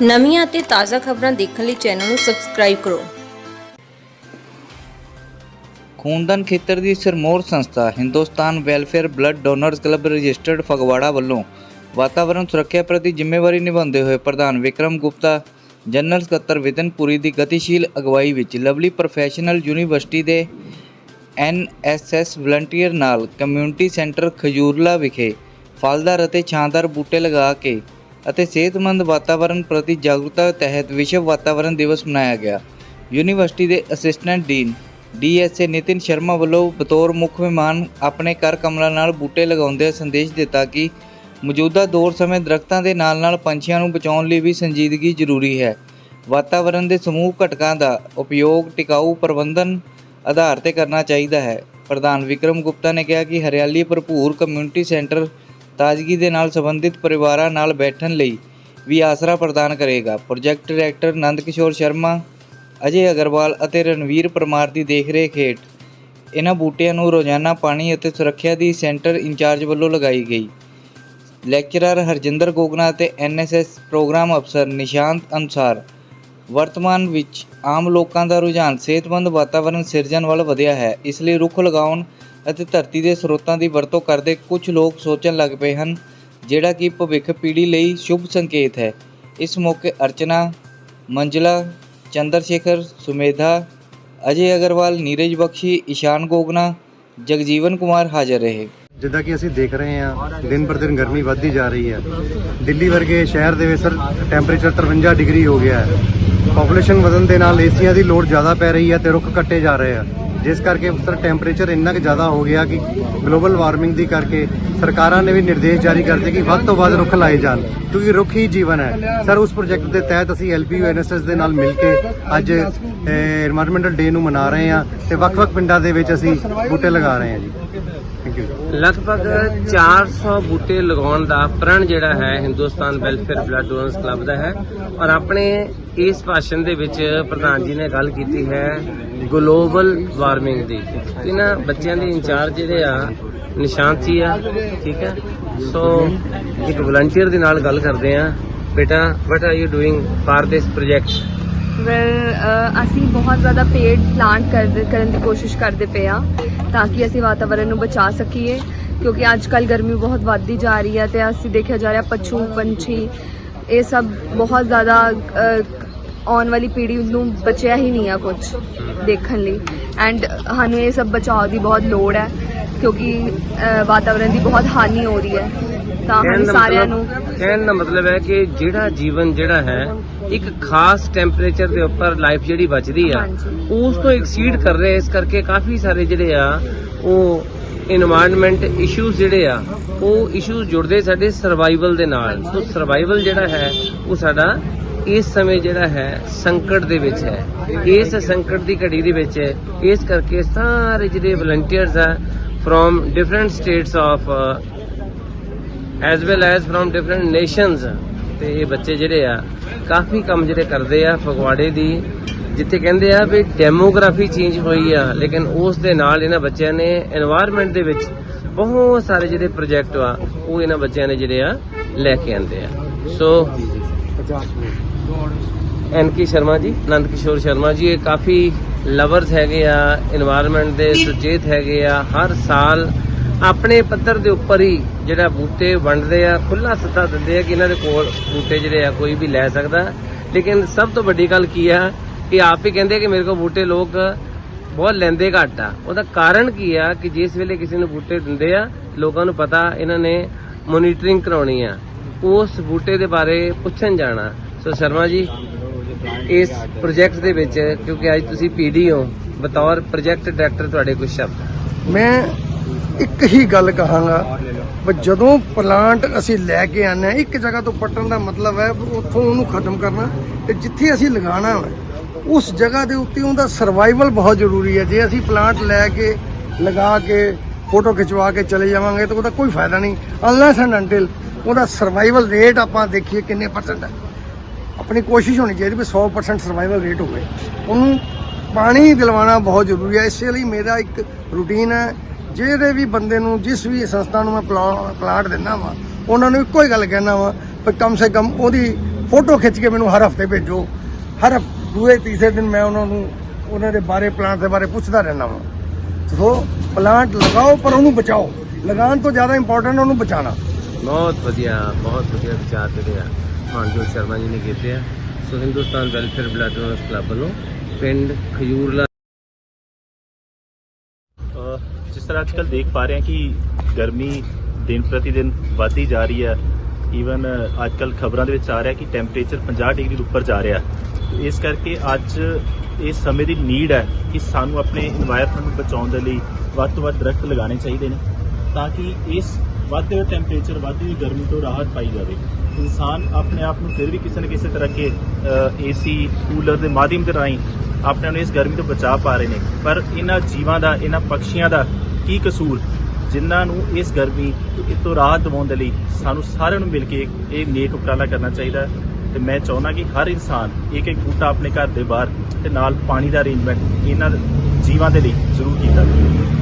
ਨਵੀਆਂ ਅਤੇ ਤਾਜ਼ਾ ਖਬਰਾਂ ਦੇਖਣ ਲਈ ਚੈਨਲ ਨੂੰ ਸਬਸਕ੍ਰਾਈਬ ਕਰੋ। ਖੂਨਦਾਨ ਖੇਤਰ ਦੀ ਸਿਰਮੌਰ ਸੰਸਥਾ, Hindustan welfare blood donors club registered Phagwara ਵੱਲੋਂ ਵਾਤਾਵਰਣ ਸੁਰੱਖਿਆ ਪ੍ਰਤੀ ਜ਼ਿੰਮੇਵਾਰੀ ਨਿਭਾਉਂਦੇ ਹੋਏ ਪ੍ਰਧਾਨ ਵਿਕਰਮ ਗੁਪਤਾ, ਜਨਰਲ ਸਕੱਤਰ ਵਿਦਨਪੁਰੀ ਦੀ ਗਤੀਸ਼ੀਲ ਅਗਵਾਈ ਵਿੱਚ ਲਵਲੀ ਪ੍ਰੋਫੈਸ਼ਨਲ ਯੂਨੀਵਰਸਿਟੀ ਦੇ ਐਨਐਸਐਸ ਵਲੰਟੀਅਰ ਨਾਲ ਕਮਿਊਨਿਟੀ ਸੈਂਟਰ ਖਜੂਰਲਾ ਵਿਖੇ ਫਲਦਾਰ ਅਤੇ ਛਾਂਦਾਰ ਬੂਟੇ ਲਗਾ ਕੇ ਅਤੇ ਸਿਹਤਮੰਦ ਵਾਤਾਵਰਣ ਪ੍ਰਤੀ ਜਾਗਰੂਕਤਾ ਤਹਿਤ ਵਿਸ਼ਵ ਵਾਤਾਵਰਣ ਦਿਵਸ ਮਨਾਇਆ ਗਿਆ। ਯੂਨੀਵਰਸਿਟੀ ਦੇ assistant dean DSA Nitin Sharma ਵੱਲੋਂ ਬਤੌਰ ਮੁੱਖ ਮਹਿਮਾਨ ਆਪਣੇ ਕਰ ਕਮਲਾਂ ਨਾਲ ਬੂਟੇ ਲਗਾਉਂਦੇ ਸੰਦੇਸ਼ ਦਿੱਤਾ ਕਿ ਮੌਜੂਦਾ ਦੌਰ ਸਮੇਂ ਦਰਖਤਾਂ ਦੇ ਨਾਲ-ਨਾਲ ਪੰਛੀਆਂ ਨੂੰ ਬਚਾਉਣ ਲਈ ਵੀ ਸੰਜੀਦਗੀ ਜ਼ਰੂਰੀ ਹੈ। ਵਾਤਾਵਰਣ ਦੇ ਸਮੂਹ ਘਟਕਾਂ ਦਾ ਉਪਯੋਗ ਟਿਕਾਊ ਪ੍ਰਬੰਧਨ ਆਧਾਰ ਤੇ ਕਰਨਾ ਚਾਹੀਦਾ ਹੈ। ਪ੍ਰਧਾਨ ਵਿਕਰਮ ਗੁਪਤਾ ਨੇ ਕਿਹਾ ਕਿ ਹਰਿਆਲੀ ਭਰਪੂਰ ਕਮਿਊਨਿਟੀ ਸੈਂਟਰ ਤਾਜ਼ਗੀ ਦੇ ਨਾਲ ਸੰਬੰਧਿਤ ਪਰਿਵਾਰਾਂ ਨਾਲ ਬੈਠਣ ਲਈ ਵੀ ਆਸਰਾ ਪ੍ਰਦਾਨ ਕਰੇਗਾ। ਪ੍ਰੋਜੈਕਟ ਡਾਇਰੈਕਟਰ ਨੰਦ ਕਿਸ਼ੋਰ ਸ਼ਰਮਾ, ਅਜੇ ਅਗਰਵਾਲ ਅਤੇ ਰਣਵੀਰ ਪਰਮਾਰ ਦੀ ਦੇਖਰੇਖ ਹੇਠ ਇਹਨਾਂ ਬੂਟਿਆਂ ਨੂੰ ਰੋਜ਼ਾਨਾ ਪਾਣੀ ਅਤੇ ਸੁਰੱਖਿਆ ਦੀ ਸੈਂਟਰ ਇੰਚਾਰਜ ਵੱਲੋਂ ਲਗਾਈ ਗਈ। ਲੈਕਚਰਰ ਹਰਜਿੰਦਰ ਗੋਗਨਾ ਅਤੇ ਐਨਐਸਐਸ ਪ੍ਰੋਗਰਾਮ ਅਫਸਰ ਨਿਸ਼ਾਂਤ ਅਨੁਸਾਰ, ਵਰਤਮਾਨ ਵਿੱਚ ਆਮ ਲੋਕਾਂ ਦਾ ਰੁਝਾਨ ਸਿਹਤਮੰਦ ਵਾਤਾਵਰਣ ਸਿਰਜਣ ਵੱਲ ਵਧਿਆ ਹੈ, ਇਸ ਲਈ ਰੁੱਖ ਲਗਾਉਣ ਅਤੇ ਧਰਤੀ ਦੇ ਸਰੋਤਾਂ ਦੀ ਵਰਤੋਂ ਕਰਦੇ ਕੁਝ ਲੋਕ ਸੋਚਣ ਲੱਗ ਪਏ ਹਨ, ਜਿਹੜਾ ਕਿ ਭਵਿੱਖ ਪੀੜ੍ਹੀ ਲਈ ਸ਼ੁਭ ਸੰਕੇਤ ਹੈ। ਇਸ ਮੌਕੇ ਅਰਚਨਾ, ਮੰਜਲਾ ਚੰਦਰ ਸ਼ੇਖਰ ਸੁਮੇਧਾ, ਅਜੇ ਅਗਰਵਾਲ, ਨੀਰਜ ਬਖਸ਼ੀ, ਈਸ਼ਾਨ ਗੋਗਨਾ, ਜਗਜੀਵਨ ਕੁਮਾਰ ਹਾਜ਼ਰ ਰਹੇ। ਜਿੱਦਾਂ ਕਿ ਅਸੀਂ ਦੇਖ ਰਹੇ ਹਾਂ, ਦਿਨ ਪਰ ਦਿਨ ਗਰਮੀ ਵੱਧਦੀ ਜਾ ਰਹੀ ਹੈ। ਦਿੱਲੀ ਵਰਗੇ ਸ਼ਹਿਰ ਦੇ ਵਿੱਚ ਸਰ ਟੈਂਪਰੇਚਰ 53 ਡਿਗਰੀ ਹੋ ਗਿਆ ਹੈ। ਪੋਪੂਲੇਸ਼ਨ ਵਧਣ ਦੇ ਨਾਲ ਏਸੀਆਂ ਦੀ ਲੋੜ ਜ਼ਿਆਦਾ ਪੈ ਰਹੀ ਹੈ ਤੇ ਰੁੱਖ ਕੱਟੇ ਜਾ ਰਹੇ ਆ। ਜਿਸ ਕਰਕੇ ਸਰ ਟੈਂਪਰੇਚਰ ਇੰਨਾ ਕੁ ਜ਼ਿਆਦਾ ਹੋ ਗਿਆ ਕਿ ਗਲੋਬਲ ਵਾਰਮਿੰਗ ਦੀ ਕਰਕੇ ਸਰਕਾਰਾਂ ਨੇ ਵੀ ਨਿਰਦੇਸ਼ ਜਾਰੀ ਕਰਤੇ ਕਿ ਵੱਧ ਤੋਂ ਵੱਧ ਰੁੱਖ ਲਾਏ ਜਾਣ, ਕਿਉਂਕਿ ਰੁੱਖ ਹੀ ਜੀਵਨ ਹੈ। ਸਰ, ਉਸ ਪ੍ਰੋਜੈਕਟ ਦੇ ਤਹਿਤ ਅਸੀਂ ਐਲਪੀਯੂ ਐਨਐਸਐਸ ਦੇ ਨਾਲ ਮਿਲ ਕੇ ਅੱਜ এনवायरमेंटਲ ਡੇ ਨੂੰ ਮਨਾ ਰਹੇ ਹਾਂ ਤੇ ਵੱਖ-ਵੱਖ ਪਿੰਡਾਂ ਦੇ ਵਿੱਚ ਅਸੀਂ ਬੂਟੇ ਲਗਾ ਰਹੇ ਹਾਂ ਜੀ। ਥੈਂਕ ਯੂ ਲਗਭਗ 400 ਬੂਟੇ ਲਗਾਉਣ ਦਾ ਪ੍ਰਣ ਜਿਹੜਾ ਹੈ Hindustan welfare blood donors club ਦਾ ਹੈ ਔਰ ਆਪਣੇ ਇਸ ਭਾਸ਼ਣ ਦੇ ਵਿੱਚ ਪ੍ਰਧਾਨ ਜੀ ਨੇ ਗੱਲ ਕੀਤੀ ਹੈ ਗਲੋਬਲ ਵਾਰਮਿੰਗ ਦੀ। ਇਹਨਾਂ ਬੱਚਿਆਂ ਦੇ ਇੰਚਾਰਜ ਜਿਹੜੇ ਆ, ਨਿਸ਼ਾਂਤ ਜੀ ਆ ਠੀਕ ਹੈ? ਸੋ ਇੱਕ ਵਲੰਟੀਅਰ ਦੇ ਨਾਲ ਗੱਲ ਕਰਦੇ ਆ ਬੇਟਾ what are you doing for this project well ਅਸੀਂ ਬਹੁਤ ਜ਼ਿਆਦਾ ਪੇੜ ਪਲਾਂਟ ਕਰਦੇ ਕਰਨ ਦੀ ਕੋਸ਼ਿਸ਼ ਕਰਦੇ ਪਏ ਆ ਤਾਂ ਕਿ ਅਸੀਂ ਵਾਤਾਵਰਣ ਨੂੰ ਬਚਾ ਸਕੀਏ ਕਿਉਂਕਿ ਅੱਜ ਕੱਲ ਗਰਮੀ ਬਹੁਤ ਵੱਧਦੀ ਜਾ ਰਹੀ ਹੈ ਤੇ ਅਸੀਂ ਦੇਖਿਆ ਜਾ ਰਿਹਾ ਪਸ਼ੂ ਪੰਛੀ ਇਹ ਸਭ ਬਹੁਤ ਜ਼ਿਆਦਾ ਅ, ਆਉਣ ਵਾਲੀ ਪੀੜ੍ਹੀ ਨੂੰ ਬਚਿਆ ਹੀ ਨਹੀਂ ਆ ਕੁਝ ਦੇਖਣ ਲਈ। ਐਂਡ ਸਾਨੂੰ ਇਹ ਸਭ ਬਚਾਓ ਦੀ ਬਹੁਤ ਲੋੜ ਹੈ। ਕਿਉਂਕਿ ਵਾਤਾਵਰਣ ਦੀ ਬਹੁਤ ਹਾਨੀ ਹੋ ਰਹੀ ਹੈ। ਤਾਂ ਕਹਿਣ ਸਾਰਿਆਂ ਨੂੰ ਕਹਿਣ ਦਾ ਮਤਲਬ ਹੈ ਕਿ ਜਿਹੜਾ ਜੀਵਨ ਜਿਹੜਾ ਹੈ ਇੱਕ ਖਾਸ ਟੈਂਪਰੇਚਰ ਦੇ ਉੱਪਰ ਲਾਈਫ ਜਿਹੜੀ ਬਚਦੀ ਆ ਉਸ ਤੋਂ ਐਕਸੀਡ ਕਰ ਰਹੇ ਇਸ ਕਰਕੇ ਕਾਫੀ ਸਾਰੇ ਜਿਹੜੇ ਆ ਉਹ এনवायरमेंट ਇਸ਼ੂਜ਼ ਜਿਹੜੇ ਆ ਉਹ ਇਸ਼ੂਜ਼ ਜੁੜਦੇ ਸਾਡੇ ਸਰਵਾਈਵਲ ਦੇ ਨਾਲ। ਸੋ ਸਰਵਾਈਵਲ ਜਿਹੜਾ ਹੈ ਉਹ ਸਾਡਾ ਇਸ ਸਮੇਂ ਜਿਹੜਾ ਹੈ ਸੰਕਟ ਦੇ ਵਿੱਚ ਹੈ। ਇਸ ਸੰਕਟ ਦੀ ਘੜੀ ਦੇ ਵਿੱਚ ਇਸ ਕਰਕੇ ਸਾਰੇ ਜਿਹੜੇ ਵਲੰਟੀਅਰਸ ਆ from different states of uh, as well as from different nations. ਤੇ ਇਹ ਬੱਚੇ ਜਿਹੜੇ ਆ ਕਾਫੀ ਕੰਮ ਜਿਹੜੇ ਕਰਦੇ ਆ ਫਗਵਾੜੇ ਦੀ ਜਿੱਥੇ ਕਹਿੰਦੇ ਆ ਵੀ ਡੈਮੋਗ੍ਰਾਫੀ ਚੇਂਜ ਹੋਈ ਆ ਲੇਕਿਨ ਉਸ ਦੇ ਨਾਲ ਇਹਨਾਂ ਬੱਚਿਆਂ ਨੇ এনवायरमेंट ਦੇ ਵਿੱਚ ਬਹੁਤ ਸਾਰੇ ਜਿਹੜੇ ਪ੍ਰੋਜੈਕਟ ਆ ਉਹ ਇਹਨਾਂ ਬੱਚਿਆਂ ਨੇ ਜਿਹੜੇ ਆ ਲੈ ਕੇ ਆਂਦੇ ਆ। ਸੋ 50 ਐਨ ਕੇ ਸ਼ਰਮਾ ਜੀ ਨੰਦ ਕਿਸ਼ੋਰ ਸ਼ਰਮਾ ਜੀ ਇਹ ਕਾਫੀ ਲਵਰਸ ਹੈਗੇ ਆ এনवायरमेंट ਦੇ ਸੁਚੇਤ ਹੈਗੇ ਆ ਹਰ ਸਾਲ ਆਪਣੇ ਪੱਧਰ ਦੇ ਉੱਪਰ ਹੀ ਜਿਹੜਾ ਬੂਟੇ ਵੰਡਦੇ ਆ ਖੁੱਲਾ ਸੱਤਾ ਦਿੰਦੇ ਆ ਕਿ ਇਹਨਾਂ ਦੇ ਕੋਲ ਬੂਟੇ ਜਿਹੜੇ ਆ ਕੋਈ ਵੀ ਲੈ ਸਕਦਾ। ਲੇਕਿਨ ਸਭ ਤੋਂ ਵੱਡੀ ਗੱਲ ਕੀ ਆ ਕਿ ਆਪ ਹੀ ਕਹਿੰਦੇ ਕਿ ਮੇਰੇ ਕੋਲ ਬੂਟੇ ਲੋਕ ਬਹੁਤ ਲੈਂਦੇ ਘੱਟ ਆ। ਉਹਦਾ ਕਾਰਨ ਕੀ ਆ ਕਿ ਜਿਸ ਵੇਲੇ ਕਿਸੇ ਨੂੰ ਬੂਟੇ ਦਿੰਦੇ ਆ ਲੋਕਾਂ ਨੂੰ ਪਤਾ ਇਹਨਾਂ ਨੇ ਮੋਨੀਟਰਿੰਗ ਕਰਾਉਣੀ ਆ। ਉਸ ਬੂਟੇ ਦੇ ਬਾਰੇ ਪੁੱਛਣ ਜਾਣਾ। ਸੋ ਸ਼ਰਮਾ ਜੀ ਇਸ ਪ੍ਰੋਜੈਕਟ ਦੇ ਵਿੱਚ, ਕਿਉਂਕਿ ਅੱਜ ਤੁਸੀਂ ਪੀਡੀ ਹੋ, ਬਤੌਰ ਪ੍ਰੋਜੈਕਟ ਡਾਇਰੈਕਟਰ ਤੁਹਾਡੇ ਕੁਝ ਸ਼ਬਦ ਮੈਂ ਇੱਕ ਹੀ ਗੱਲ ਕਹਾਂਗਾ ਵੀ ਜਦੋਂ ਪਲਾਂਟ ਅਸੀਂ ਲੈ ਕੇ ਆਨੇ ਆ ਇੱਕ ਜਗ੍ਹਾ ਤੋਂ ਪੱਟਣ ਦਾ ਮਤਲਬ ਹੈ ਉੱਥੋਂ ਉਹਨੂੰ ਖਤਮ ਕਰਨਾ ਤੇ ਜਿੱਥੇ ਅਸੀਂ ਲਗਾਉਣਾ ਹੈ ਉਸ ਜਗ੍ਹਾ ਦੇ ਉੱਤੇ ਉਹਦਾ ਸਰਵਾਈਵਲ ਬਹੁਤ ਜ਼ਰੂਰੀ ਹੈ। ਜੇ ਅਸੀਂ ਪਲਾਂਟ ਲੈ ਕੇ, ਲਗਾ ਕੇ ਫੋਟੋ ਖਿਚਵਾ ਕੇ ਚਲੇ ਜਾਵਾਂਗੇ ਤਾਂ ਉਹਦਾ ਕੋਈ ਫਾਇਦਾ ਨਹੀਂ। ਅਨਲੈਸ ਐਂਡ ਅੰਟਿਲ ਉਹਦਾ ਸਰਵਾਈਵਲ ਰੇਟ ਆਪਾਂ ਦੇਖੀਏ ਕਿੰਨੇ ਪਰਸੈਂਟ ਹੈ। ਆਪਣੀ ਕੋਸ਼ਿਸ਼ ਹੋਣੀ ਚਾਹੀਦੀ ਵੀ 100% ਸਰਵਾਈਵਲ ਰੇਟ ਹੋਵੇ। ਉਹਨੂੰ ਪਾਣੀ ਦਿਲਵਾਉਣਾ ਬਹੁਤ ਜ਼ਰੂਰੀ ਹੈ। ਇਸੇ ਲਈ ਮੇਰਾ ਇੱਕ ਰੂਟੀਨ ਹੈ। ਜਿਹੜੇ ਵੀ ਬੰਦੇ ਨੂੰ, ਜਿਸ ਵੀ ਸੰਸਥਾ ਨੂੰ ਮੈਂ ਪਲਾ- ਪਲਾਟ ਦਿੰਦਾ ਵਾਂ, ਉਹਨਾਂ ਨੂੰ ਇੱਕੋ ਹੀ ਗੱਲ ਕਹਿਣਾ ਵਾਂ ਵੀ ਕਮ ਸੇ ਕਮ ਉਹਦੀ ਫੋਟੋ ਖਿੱਚ ਕੇ ਮੈਨੂੰ ਹਰ ਹਫ਼ਤੇ ਭੇਜੋ। ਹਰ ਦੂਏ, ਤੀਸਰੇ ਦਿਨ ਮੈਂ ਉਹਨਾਂ ਨੂੰ, ਉਹਨਾਂ ਦੇ ਬਾਰੇ, ਪਲਾਂਟ ਦੇ ਬਾਰੇ ਪੁੱਛਦਾ ਰਹਿੰਦਾ ਵਾਂ। ਸੋ ਪਲਾਂਟ ਲਗਾਓ, ਪਰ ਉਹਨੂੰ ਬਚਾਓ। ਲਗਾਉਣ ਤੋਂ ਜ਼ਿਆਦਾ ਇੰਪੋਰਟੈਂਟ ਉਹਨੂੰ ਬਚਾਉਣਾ। ਬਹੁਤ ਵਧੀਆ ਬਹੁਤ ਵਧੀਆ ਵਿਚਾਰ ਜਿਹੜੇ ਆ। ਮਾਨਜੋਤ ਸ਼ਰਮਾ ਜੀ ਨੇ ਕੀਤੇ ਆ। So Hindustan welfare blood donors club ਵੱਲੋਂ ਪਿੰਡ ਖਜੂਰਲਾ ਜਿਸ ਤਰ੍ਹਾਂ ਅੱਜਕੱਲ ਦੇਖ ਪਾ ਰਹੇ ਹਾਂ ਕਿ ਗਰਮੀ ਦਿਨ ਪ੍ਰਤੀ ਦਿਨ ਵਧਦੀ ਜਾ ਰਹੀ ਹੈ। ਈਵਨ ਅੱਜਕੱਲ ਖਬਰਾਂ ਦੇ ਵਿੱਚ ਆ ਰਿਹਾ ਕਿ ਟੈਂਪਰੇਚਰ 50 ਡਿਗਰੀ ਉੱਪਰ ਜਾ ਰਿਹਾ। ਇਸ ਕਰਕੇ ਅੱਜ ਇਸ ਸਮੇਂ ਦੀ ਨੀਡ ਹੈ ਕਿ ਸਾਨੂੰ ਆਪਣੇ এনवायरमेंट ਨੂੰ ਬਚਾਉਣ ਦੇ ਲਈ ਵੱਧ ਤੋਂ ਵੱਧ ਦਰਖਤ ਲਗਾਉਣੇ ਚਾਹੀਦੇ ਨੇ। ਤਾਂ ਕਿ ਇਸ ਵੱਧਦੇ ਹੋਏ ਟੈਂਪਰੇਚਰ ਵੱਧਦੀ ਹੋਈ ਗਰਮੀ ਤੋਂ ਰਾਹਤ ਪਾਈ ਜਾਵੇ। ਇਨਸਾਨ ਆਪਣੇ ਆਪ ਨੂੰ ਫਿਰ ਵੀ ਕਿਸੇ ਨਾ ਕਿਸੇ ਤਰ੍ਹਾਂ ਕੇ ਏਸੀ ਕੂਲਰ ਦੇ ਮਾਧਿਅਮ ਦੇ ਰਾਹੀਂ ਆਪਣੇ ਨੂੰ ਇਸ ਗਰਮੀ ਤੋਂ ਬਚਾ ਪਾ ਰਹੇ ਨੇ। ਪਰ ਇਹਨਾਂ ਜੀਵਾਂ ਦਾ, ਇਹਨਾਂ ਪੰਛੀਆਂ ਦਾ ਕੀ ਕਸੂਰ? ਜਿਨ੍ਹਾਂ ਨੂੰ ਇਸ ਗਰਮੀ ਤੋਂ ਰਾਹਤ ਦਿਵਾਉਣ ਦੇ ਲਈ ਸਾਨੂੰ ਸਾਰਿਆਂ ਨੂੰ ਮਿਲ ਕੇ ਇਹ ਨੇਕ ਉਪਰਾਲਾ ਕਰਨਾ ਚਾਹੀਦਾ ਹੈ। ਤੇ ਮੈਂ ਚਾਹੁੰਦਾ ਕਿ ਹਰ ਇਨਸਾਨ ਇੱਕ ਇੱਕ ਬੂਟਾ ਆਪਣੇ ਘਰ ਦੇ ਬਾਹਰ ਤੇ ਨਾਲ ਪਾਣੀ ਦਾ ਅਰੇਂਜਮੈਂਟ ਇਹਨਾਂ ਜੀਵਾਂ ਦੇ ਲਈ ਜ਼ਰੂਰ ਕੀਤਾ ਜਾਵੇ।